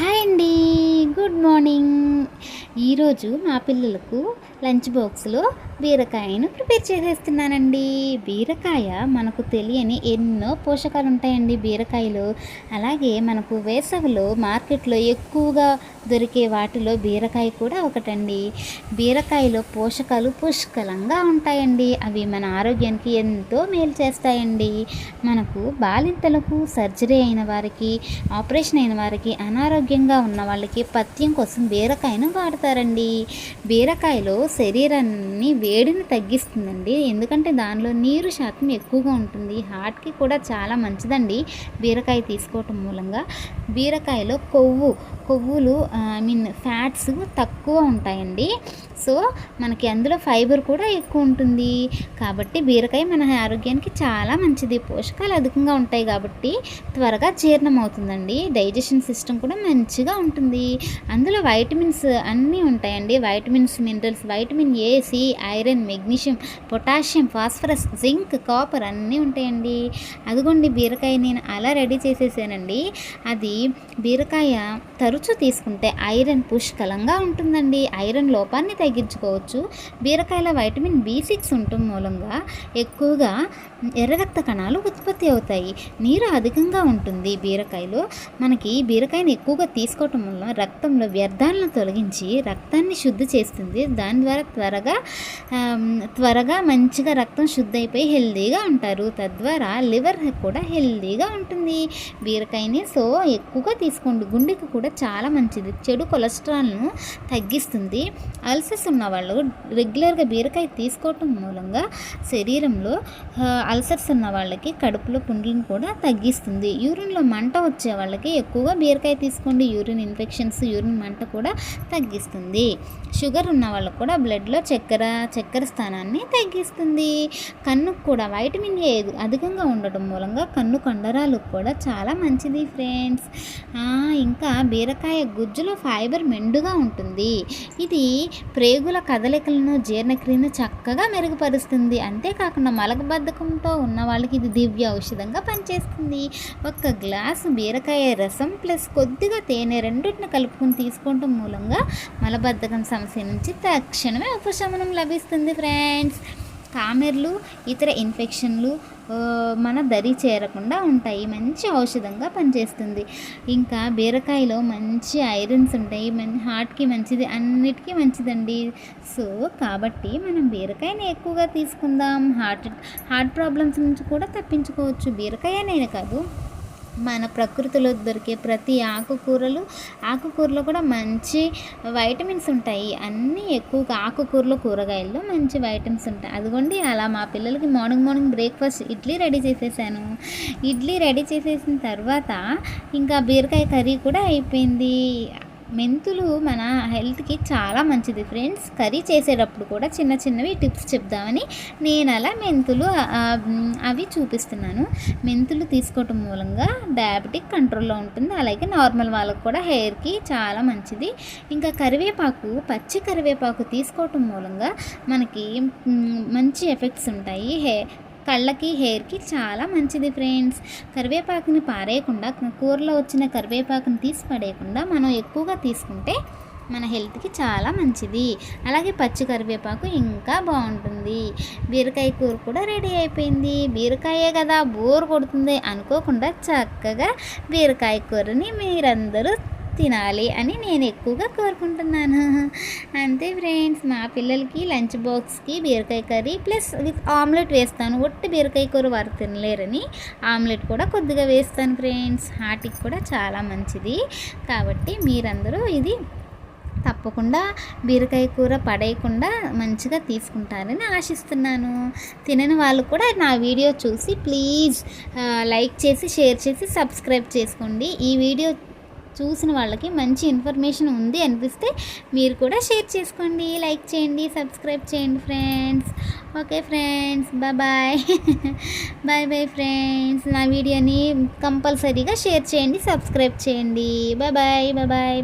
Hi అండి. Good morning. ఈరోజు మా పిల్లలకు లంచ్ బాక్స్లో బీరకాయను ప్రిపేర్ చేసేస్తున్నానండి. బీరకాయ మనకు తెలియని ఎన్నో పోషకాలు ఉంటాయండి బీరకాయలో. అలాగే మనకు వేసవిలో మార్కెట్లో ఎక్కువగా దొరికే వాటిలో బీరకాయ కూడా ఒకటండి. బీరకాయలో పోషకాలు పుష్కలంగా ఉంటాయండి. అవి మన ఆరోగ్యానికి ఎంతో మేలు చేస్తాయండి. మనకు బాలింతలకు సర్జరీ అయిన వారికి ఆపరేషన్ అయిన వారికి అనారోగ్యంగా ఉన్న వాళ్ళకి పథ్యం కోసం బీరకాయను వాడతారండి. బీరకాయలో శరీరాన్ని వేడిని తగ్గిస్తుందండి. ఎందుకంటే దానిలో నీరు శాతం ఎక్కువగా ఉంటుంది. హార్ట్కి కూడా చాలా మంచిదండి బీరకాయ తీసుకోవటం మూలంగా. బీరకాయలో కొవ్వు కొవ్వులు ఐ మీన్ ఫ్యాట్స్ తక్కువ ఉంటాయండి. సో మనకి అందులో ఫైబర్ కూడా ఎక్కువ ఉంటుంది. కాబట్టి బీరకాయ మన ఆరోగ్యానికి చాలా మంచిది. పోషకాలు అధికంగా ఉంటాయి కాబట్టి త్వరగా జీర్ణం అవుతుందండి డైజెషన్ సిస్టమ్ కూడా మంచిగా ఉంటుంది. అందులో వైటమిన్స్ అన్నీ ఉంటాయండి. Vitamins minerals vitamin A C iron magnesium potassium phosphorus zinc copper అన్నీ ఉంటాయండి. అదిగోండి బీరకాయ నేను అలా రెడీ చేసేసానండి. అది బీరకాయ తరచూ తీసుకుంటే ఐరన్ పుష్కలంగా ఉంటుందండి. ఐరన్ లోపాన్ని తగ్గించుకోవచ్చు బీరకాయల వైటమిన్ బి సిక్స్ ఉండటం మూలంగా. ఎక్కువగా ఎర్ర రక్త కణాలు ఉత్పత్తి అవుతాయి. నీరు అధికంగా ఉంటుంది బీరకాయలో. మనకి బీరకాయని ఎక్కువగా తీసుకోవటం వల్ల రక్తంలో వ్యర్థాలను తొలగించి రక్తాన్ని శుద్ధి చేస్తుంది. దాని ద్వారా త్వరగా త్వరగా మంచిగా రక్తం శుద్ధి అయిపోయి హెల్దీగా ఉంటారు. తద్వారా లివర్ కూడా హెల్దీగా ఉంటుంది. బీరకాయని సో ఎక్కువగా తీసుకోండి. గుండెకి కూడా చాలా మంచిది. చెడు కొలెస్ట్రాల్ను తగ్గిస్తుంది. అల్సర్ అల్సర్స్ ఉన్న వాళ్ళు రెగ్యులర్గా బీరకాయ తీసుకోవటం మూలంగా శరీరంలో అల్సర్స్ ఉన్న వాళ్ళకి కడుపులో పుండ్లను కూడా తగ్గిస్తుంది. యూరిన్లో మంట వచ్చే వాళ్ళకి ఎక్కువగా బీరకాయ తీసుకోండి. యూరిన్ ఇన్ఫెక్షన్స్ యూరిన్ మంట కూడా తగ్గిస్తుంది. షుగర్ ఉన్న వాళ్ళకు కూడా బ్లడ్లో చక్కెర చక్కెర స్థానాన్ని తగ్గిస్తుంది. కన్నుకు కూడా వైటమిన్ ఏ అధికంగా ఉండటం మూలంగా కన్ను కండరాలు కూడా చాలా మంచిది ఫ్రెండ్స్ ఇంకా బీరకాయ గుజ్జులో ఫైబర్ మెండుగా ఉంటుంది. ఇది ప్రేగుల కదలికలను జీర్ణక్రియను చక్కగా మెరుగుపరుస్తుంది. అంతేకాకుండా మలకబద్ధకంతో ఉన్న వాళ్ళకి ఇది దివ్య ఔషధంగా పనిచేస్తుంది. ఒక గ్లాసు బీరకాయ రసం ప్లస్ కొద్దిగా తేనె రెండింటిని కలుపుకొని తీసుకోవటం మూలంగా మలబద్ధకం సమస్య నుంచి తక్షణమే ఉపశమనం లభిస్తుంది ఫ్రెండ్స్. కామెర్లు ఇతర ఇన్ఫెక్షన్లు మన దరి చేరకుండా ఉంటాయి. మంచి ఔషధంగా పనిచేస్తుంది. ఇంకా బీరకాయలో మంచి ఐరన్స్ ఉంటాయి. మన హార్ట్కి మంచిది అన్నిటికీ మంచిదండి. సో కాబట్టి మనం బీరకాయని ఎక్కువగా తీసుకుందాం. హార్ట్ హార్ట్ ప్రాబ్లమ్స్ నుంచి కూడా తప్పించుకోవచ్చు. బీరకాయనే కాదు. మన ప్రకృతిలో దొరికే ప్రతి ఆకుకూరలు ఆకుకూరలో కూడా మంచి వైటమిన్స్ ఉంటాయి. అన్నీ ఎక్కువగా ఆకుకూరలు కూరగాయల్లో మంచి వైటమిన్స్ ఉంటాయి. అదిగోండి అలా మా పిల్లలకి morning morning breakfast idli ready చేసేసాను. ఇడ్లీ రెడీ చేసేసిన తర్వాత ఇంకా బీరకాయ కర్రీ కూడా అయిపోయింది. మెంతులు మన హెల్త్కి చాలా మంచిది. ఫ్రెండ్స్ కర్రీ చేసేటప్పుడు కూడా చిన్న చిన్నవి టిప్స్ చెప్దామని నేను అలా మెంతులు అవి చూపిస్తున్నాను. మెంతులు తీసుకోవటం మూలంగా డయాబెటిక్ కంట్రోల్లో ఉంటుంది. అలాగే నార్మల్ వాళ్ళకు కూడా హెయిర్కి చాలా మంచిది. ఇంకా కరివేపాకు పచ్చి కరివేపాకు తీసుకోవటం మూలంగా మనకి మంచి ఎఫెక్ట్స్ ఉంటాయి. హెయిర్ కళ్ళకి హెయిర్కి చాలా మంచిది ఫ్రెండ్స్. కరివేపాకుని పారేయకుండా కూరలో వచ్చిన కరివేపాకుని తీసి పడేయకుండా మనం ఎక్కువగా తీసుకుంటే మన హెల్త్కి చాలా మంచిది. అలాగే పచ్చి కరివేపాకు ఇంకా బాగుంటుంది. బీరకాయ కూర కూడా రెడీ అయిపోయింది. బీరకాయే కదా బోర్ కొడుతుంది అనుకోకుండా చక్కగా బీరకాయ కూరని మీరందరూ తినాలి అని నేను ఎక్కువగా కోరుకుంటున్నాను. అంతే ఫ్రెండ్స్ మా పిల్లలకి లంచ్ బాక్స్కి బీరకాయ కర్రీ ప్లస్ విత్ ఆమ్లెట్ వేస్తాను. ఒట్టి బీరకాయ కూర వారు తినలేరని ఆమ్లెట్ కూడా కొద్దిగా వేస్తాను ఫ్రెండ్స్. హార్ట్కి కూడా చాలా మంచిది. కాబట్టి మీరందరూ ఇది తప్పకుండా బీరకాయ కూర పడేయకుండా మంచిగా తీసుకుంటారని ఆశిస్తున్నాను. తినని వాళ్ళు కూడా నా వీడియో చూసి ప్లీజ్ లైక్ చేసి షేర్ చేసి సబ్స్క్రైబ్ చేసుకోండి. ఈ వీడియో చూసిన వాళ్ళకి మంచి ఇన్ఫర్మేషన్ ఉంది అనిపిస్తే మీరు కూడా షేర్ చేసుకోండి లైక్ చేయండి సబ్స్క్రైబ్ చేయండి friends. Okay friends bye. Bye bye friends. నా వీడియోని కంపల్సరీగా షేర్ చేయండి సబ్స్క్రైబ్ చేయండి. Bye bye bye.